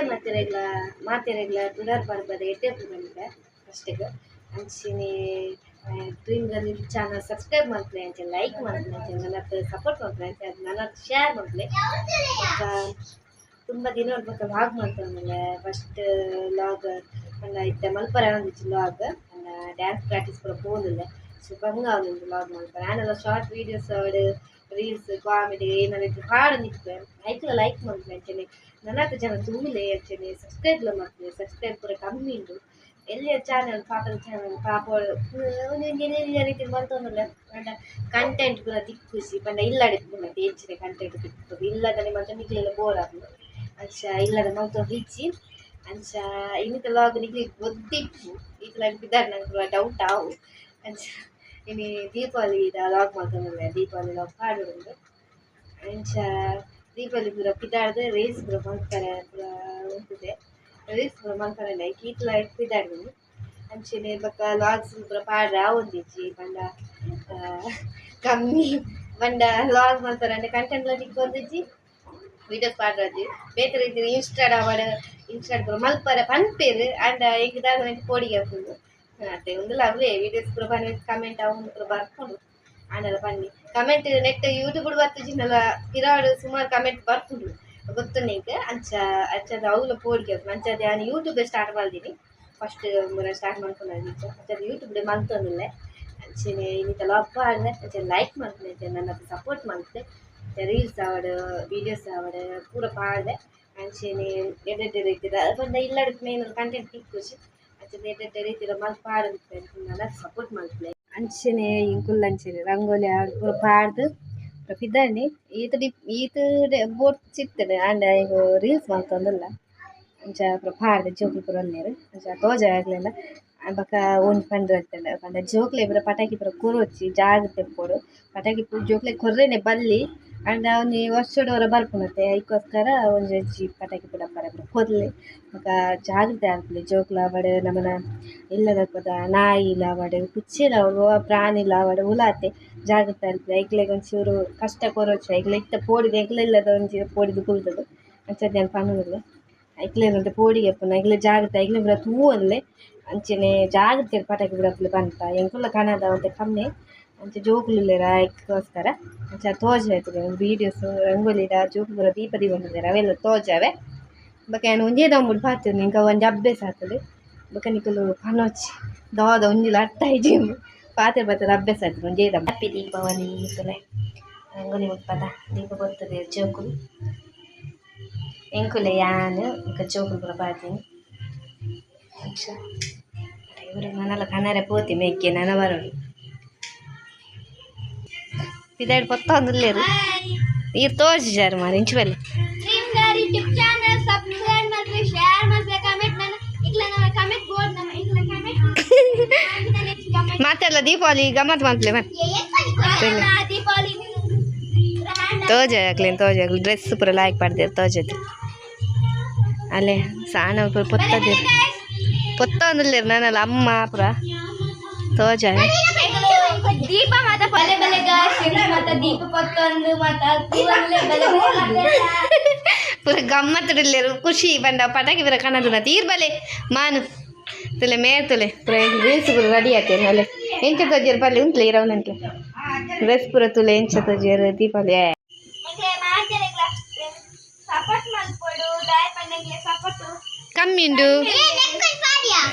ಬೇತೆರೆಗ್ಲ ತುಡರ್ ಬರ್ಬದ ಎಡ್ಡೆ ಪುರಂದ್ರೆ ಫಸ್ಟಿಗೆ ಅಂಚಿನಿ ಡ್ರೀಮ್ ಗರ್ಲ್ ಚಾನಲ್ ಸಬ್ಸ್ಕ್ರೈಬ್ ಮಾಡ್ತೀನಿ ಅಂತ ಲೈಕ್ ಮಾಡ್ತೀನಿ ಅಂತ ನನ್ನ ಸಪೋರ್ಟ್ ಮಾಡ್ತೀನಿ ಅಂತ ನನ್ನ ಶೇರ್ ಮಾಡ್ತೀನಿ. ತುಂಬ ದಿನ ಇರ್ಬೇಕು ಲಾಗ್ ಮಾಡ್ತಾನೆ ಫಸ್ಟ್ ಲಾಗ್ ನನ್ನ ಇತ್ತ ಮಲ್ಪರ ಒಂದಿತ್ತು ಲಾಗ್ ನನ್ನ ಡ್ಯಾನ್ಸ್ ಪ್ರಾಕ್ಟೀಸ್ ಕೂಡ ಹೋಗಿಲ್ಲ ಸೊ ಬಂಗ ಒಂದು ಲಾಗ್ ಮಾಡ್ತಾರೆ ನಾನೆಲ್ಲ ಶಾರ್ಟ್ ವೀಡಿಯೋಸ್ ಆಡು ರೀಲ್ಸ್ ಕಾಮಿಡಿ ಏನಾದ್ರು ಹಾಡು ನಿಂತು ಆಯ್ತು ಲೈಕ್ ಮಾಡ್ತೀನಿ ಅಂಚನೆ ನನ್ನ ಹತ್ರ ಜನ ತೂಲೆ ಅಂಚನೆ ಸಬ್ಸ್ಕ್ರೈಬ್ ಮಾಡ್ತೀನಿ ಸಬ್ಸ್ಕ್ರೈಬ್ ಕೂಡ ಕಮ್ಮಿ ಉಂಟು ಎಲ್ಲಿಯ ಚಾನಲ್ ಪಾಪದ ಚಾನಲ್ ಪಾಪ ರೀತಿ ಬಂತಂದ್ರೆ ಪಂಡ ಕಂಟೆಂಟ್ ಕೂಡ ತಿಕ್ಕುಸಿ ಪಂಡ ಇಲ್ಲಡೆ ಪುನಃ ಹೆಚ್ಚಿನ ಕಂಟೆಂಟ್ ತಿಕ್ಕು ಇಲ್ಲದಲ್ಲಿ ಮತ್ತೆ ನಿಕ್ಲೆಲ್ಲ ಬೋರ್ ಆಗ್ತದೆ ಅಂಚ ಇಲ್ಲದ ಮಲ್ತ ಹಿಚ್ಚಿ ಅಂಚ ಇನ್ನಿತ ಲಾಗ್ ನಿಕ್ಲಿ ಗೊತ್ತಿತ್ತು ಇಟ್ಲ ಬಿದ್ದಾರ ನಂಗೆ ಡೌಟ್ ಆವು ಅಂಚ ಇನ್ನು ದೀಪಾವಳಿ ಲಾಗ್ ಮಾಡ್ಕೊಂಡ್ರೆ ದೀಪಾವಳಿ ಲಾಗ್ ಪಾಡುಂಡು ಅಂಚ ದೀಪಾವಳಿ ಪೂರ ಪಿದಾಡ್ದು ರೇಸ್ ಪೂರ ಮಾಡ್ತಾರೆ ಪೂರ ಉಂಟಿದೆ ರೇಸ್ ಪೂರ ಮಾಡ್ತಾರೆ ಲೈಕ್ ಈತ್ಲ ಪಿದಾಡ್ದು ಅಂಚನೆ ಬಕ್ಕ ಲಾಗ್ಸ್ ಪೂರ ಪಾಡ್ರ ಒಂದಿಜ್ಜಿ ಬಂಡ ಆ, ಕಮ್ಮಿ ಬಂಡ ಲಾಗ್ ಮಾಡ್ತಾರೆ ಅಂದ್ರೆ ಕಂಟೆಂಟ್ ಲಾಜಿಕ್ ಒಂದಿಜ್ಜಿ ವೀಡಿಯೋಸ್ ಪಾಡ್ರಜ್ಜಿ ಬೇತೆ ರೀತಿ ಇನ್ಸ್ಟಾಡ್ ಆವಡ ಇನ್ಸ್ಟಾಡ್ ಪೂರ ಮಲ್ಪರ ಪನ್ಪೇರು ಅಂಡ ಈಗ ದಾದ ಅವೆ ಒಂದು ಅವೇ ವೀಡಿಯೋಸ್ ಪೂರ ಬನ್ನಿ ಕಮೆಂಟ್ ಪೂರ ಬರ್ಕೊಂಡು ಆನೆಲ್ಲ ಬನ್ನಿ ಕಮೆಂಟ್ ನೆಟ್ ಯೂಟ್ಯೂಬ್ ಬರ್ತಜಿನಲ್ಲ ಪಿರಾಡು ಸುಮಾರು ಕಮೆಂಟ್ ಬರ್ತುಂಡು ಗೊತ್ತು ನಿಂಗೆ? ಅಂಚ ಅಂಚದ ಅವ್ಲ ಪೋಡಿಗೆ ಅಂಚದ ನಾನು ಯೂಟ್ಯೂಬ್ ಸ್ಟಾರ್ಟ್ ಮಾಡಿದ್ದೀನಿ ಫಸ್ಟ್ ಸ್ಟಾರ್ಟ್ ಮಾಡ್ಕೊಂಡು ಅಂಚದ ಯೂಟ್ಯೂಬ್ ಮಲ್ತೊಂದಿಲ್ಲ ಅಂಚನೆ ಇನ್ನಿತೆಲ್ಲ ಹಬ್ಬ ಆದ್ರೆ ಅಂಚೆ ಲೈಕ್ ಅಂಚೆ ನನ್ನ ಸಪೋರ್ಟ್ ಮಾಡ್ತೆ ರೀಲ್ಸ್ ಆವಡ ವೀಡಿಯೋಸ್ ಆವಡ, ಪೂರ ಪಾಡ್ದೆ. ಅಂಚೆನೆ ಎಡ್ಡೆಡ್ಡೆ ರೀತಿದ ಬಂದ ಇಲ್ಲಡ ಮೇನ್ ಕಂಟೆಂಟ್ ತಿಕ್ಕುಸಿ ಅಂಚನೆ ಎಡ್ಡೆಡ್ಡೆ ರೀತಿದ ಮಲ್ತ್ ಪಾಡಲಿಕ್ಕೆ ನನ್ನ ಸಪೋರ್ಟ್ ಮಾಡ್ತೀನಿ ಅಂಚನೆ ಇಂಕುಲ್ ಅಂಚನೆ ರಂಗೋಲಿ ಆಡ್ ಪೂರ ಪಾಡ್ದು ಪಿದ್ದಾನೆ ಈತ ಡಿ ಈತ ಬೋಟ್ ಸಿಗ್ತದೆ ಆಂಡ ಈಗ ರೀಲ್ಸ್ ಮಾಡ್ಕೊಂಡಲ್ಲ ಅಂಚ ಪೂರ ಪಾಡ್ದೆ ಜೋಕ್ಲಿ ಪೂರ ಒನ್ನೇರು ಅಂಚ ತೋಜ ಆಗ್ಲಿಲ್ಲ ಬೊಕ ಒಂದು ಪಂಡ್ರೆ ಅಂತಂಡ ಪಂಡ ಜೋಕ್ಲೆ ಪೂರ ಪಟಾಕಿ ಪೂರ ಕೂರೊಚ್ಚಿ ಜಾಗ ತೆಪ್ಪೋಡು ಪಟಾಕಿ ಪೂರ ಜೋಕ್ಲೆ ಕೊರ್ರೆನೆ ಬಲ್ಲಿ ಅಂಡ ಅವ್ನಿ ವರ್ಷದವರ ಬರ್ಪುನತ್ತೆ ಅದಕ್ಕೋಸ್ಕರ ಒಂಜಿ ಅಜ್ಜಿ ಪಟಾಕಿ ಪುಡ ಪರ ಪೂರ ಕೊರ್ಲೆ ಬೊಕ ಜಾಗ್ರತೆ ಆಗ್ತದೆ ಜೋಕ್ಲ ಆವಡ್ ನಮ್ಮನ ಇಲ್ಲದ ಪದ ನಾಯಿಲ ಆವಡ್ ಕುಚ್ಚಿಲ ಆವಡ್ ಪ್ರಾಣಿಲ ಆವಡ್ ಉಲಾತೆ ಜಾಗ್ರತೆ ಆಗ್ತದೆ ಐಕ್ಲೆಗ್ ಒಂಚೂರು ಕಷ್ಟ ಕೊರೊಚ್ಚು ಐಕ್ಲೆ ಇತ್ತ ಪೋಡಿದ ಐಕ್ಲ ಇಲ್ಲದ ಪೋಡಿದು ಕುಲ್ತದು ಅಂಚದ ನಾನು ಪನ್ನೋದಿಲ್ಲ ಐಕ್ಲೆನಂತ ಪೋಡಿಗೆ ಪುನ ಐಕ್ಲೆ ಜಾಗ್ರತೆ ಐಕ್ಲೆ ಪುರ ತೂ ಅನ್ಲೆ ಅಂಚನೆ ಜಾಗ್ರತೆ ಪಟಾಕಿ ಪೂರ ಪುಲೆ ಬಂತ. ಎಂಕುಲ್ಲ ಕಣದ ಒಂತೆ ಕಮ್ಮಿ. ಅಂಚ ಜೋಕುಲುಲ್ಲೆರ್ ಐಕ್ ಅಂಚ ತೋಜಾಯಿತ್ಂಡ್ ವೀಡಿಯೋಸ್ ರಂಗೋಲಿದ ಜೋಕುಲು ಪೂರ ದೀಪ ದೀಪೊಂದುಲ್ಲೆರ್ ಅವೆನ್ ತೋಜಾವೆ ಬೊಕ ಆಂಡ್ ಒಂಜೇ ದಾಂಬುಡು ಪಾತೆರ್ಂಡು ಎಂಕ್ ಒಂಜಿ ಅಭ್ಯಾಸ ಆತುಂಡು ಬೊಕ ನಿಕುಲು ಪನೊಲಿ ದಾದ ಒಂಜಿ ಲಟ್ಟ ಐಜಿಂದು ಪಾತೆರ್ ಪಾತೆರ್ ಅಭ್ಯಾಸ ಆತುಂಡು ಒಂಜೇ ದಾಂಬು ಹ್ಯಾಪಿ ದೀಪಾವಳಿ ನಿಕುಲೆ ರಂಗೋಲಿ ಮುಪ್ಪದ ದೀಪ ಬೊತ್ತುದೆರ್ ಜೋಕುಲು ಎಂಕುಲೆ ಯಾನ್ ಬೊಕ ಜೋಕುಲು ಪೂರ ಪಾತೆರ್ ಅಂಚ ಇವರು ನನಲ ಕನ್ನಡ ಪೋತಿ ಮೇಕ್ಕೆ ನನ ಬರೋಡು ಇಕ್ಲ ನನ್ನ ಕಮೆಂಟ್ ಬೋರ್ಡ್ ನಮ್ಮ ಇಕ್ಲ ಕಮೆಂಟ್ ಕಮೆಂಟ್ ಮಾತೆಲ್ಲ ದೀಪಾವಳಿ ಗಮ್ಮತ್ ಮಾಡ್ಲೆ ಮತ್ತೆ ದೀಪಾವಳಿ ತೋಜ ಆಗ್ಲಿ ತೋಜ ಆಗ್ಲಿ ಡ್ರೆಸ್ ಪೂರ ಲಾಯ್ಕ್ ಪಾಡ್ದೆ ತೋಜದು ಅಲ್ಲೇ ಸಾಣ ಪೂರ ಪೊತ್ತದ ಪೊತ್ತ ಒಂದುಲ್ಲೇರು ನನ್ನಲ್ಲ ಅಮ್ಮ ಪೂರ ತೋಜ ದೀಪ ಮಾತ ಬಲೆ ಬಲೆ ಗಾಸಿ ಮತ್ತ ದೀಪ ಪತ್ತೊಂದು ಮತ್ತ ಬಲೆ ಬಲೆ ಬಲೆ ಪೂರ ಗಮ್ಮತ್ತುಡಿಲ್ಲೇರು ಖುಷಿ ಬಂಡ ಪಟಾಕಿ ಪೂರ ಕಣದು ತೀರ್ ಬಲೆ ಮಾನು ತುಲೆ ಮೇರ್ ತುಲೆ ಪೂರ ರೀಲ್ಸ್ ಪೂರ ರೆಡಿ ಆತೇನೆ ಅಲ್ಲೇ ಎಂಚ ತೋಜೇರು ಬಲ್ಲೆ ಉಂಟ್ಲೆ ಇರವನಂಕೆ ಡ್ರೆಸ್ ಪೂರ ತುಲೆ ಎಂಚ ತೋಜೇರು ದೀಪಾವಳಿ ಏ. ಸಪೋರ್ಟ್ ಮಾಡ್ಕೊಡು ದಾಯ ಪಂಡಂಗೆ ಸಪೋರ್ಟ್ ಕಮ್ಮಿ ಉಂಡು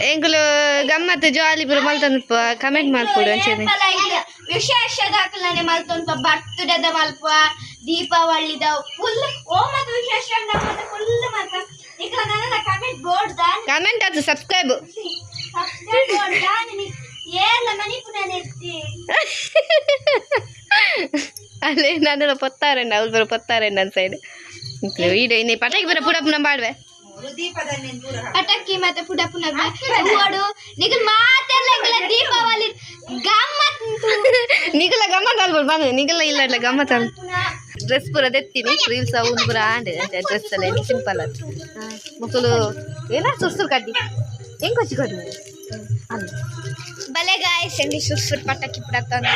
ಎಂಕುಲು ಗಮ್ಮತ್ತು ಜಾಲಿ ಪೂರ ಮಲ್ತಂದು ಕಮೆಂಟ್ ಮಾಡ್ಕೊಡು ಅಂಚೇನೆ ವಿಶೇಷ ದಾಖಲನೆ ಮಲ್ತೊಂದು ಬರ್ತಡೇದ ಮಲ್ಪ ದೀಪಾವಳಿದ ಫುಲ್ ಓ ಮತ್ತು ವಿಶೇಷ ಮತ್ತೆ ಫುಲ್ ಮತ್ತ ಈಗ ನನ್ನ ಕಮೆಂಟ್ ಬೋರ್ಡ್ ದಾನ್ ಕಮೆಂಟ್ ಅದು ಸಬ್ಸ್ಕ್ರೈಬ್ ಸಬ್ಸ್ಕ್ರೈಬ್ ಬೋರ್ಡ್ ದಾನ್ ಏಲ್ಲ ಮನಿ ಪುನಃ ಎತ್ತಿ ಅಲ್ಲೇ ನಾನು ಪೊತ್ತಾರೆಂಡ ಅವ್ರು ಬರೋ ಪೊತ್ತಾರೆಂಡ ನನ್ನ ಸೈಡ್ ವೀಡಿಯೋ ಇನ್ನೇ ಪಟಾಕಿ ಬರೋ ಪುಡ ಪುನಃ ಬಾಡ್ವೆ ಪಟಾಕಿ ಮತ್ತೆ ಪುಡ ಪುನಃ ಓಡು ನಿಗ ಮಾತೆಲ್ಲ ಎಂಗಲ ದೀಪಾವಳಿ ಗಮ್ಮತ್ ಉಂಟು. ನಿಗಲ ಗಮ್ಮತ್ ಅಲ್ಬೋದು ಬಂದು ನಿಗಲ ಇಲ್ಲ ಇಲ್ಲ ಗಮ್ಮತ್ ಅಲ್ ಪುನಃ ಡ್ರೆಸ್ ಪೂರ ತೆತ್ತೀನಿ ರೀಲ್ಸ್ ಅವು ಪೂರ ಆಂಡೆ ಡ್ರೆಸ್ ಎಲ್ಲ ಸಿಂಪಲ್ ಅದು ಮಕ್ಕಳು ಏನ ಸುರ್ಸುರು ಕಡ್ಡಿ ಹೆಂಗ್ ಕೊಚ್ಚಿ ಕೊಡ್ಲಿ ಅಲ್ಲ ಬಲೆ ಗಾಯ್ಸ್ ಎಂಗಿ ಸುರ್ಸುರ್ ಪಟಾಕಿ ಪುಡ ತಂದ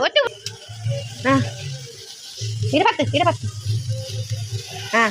ಒಟ್ಟು ಹಾಂ ಇರಬಾರ್ದು ಇರಬಾರ್ದು ಹಾಂ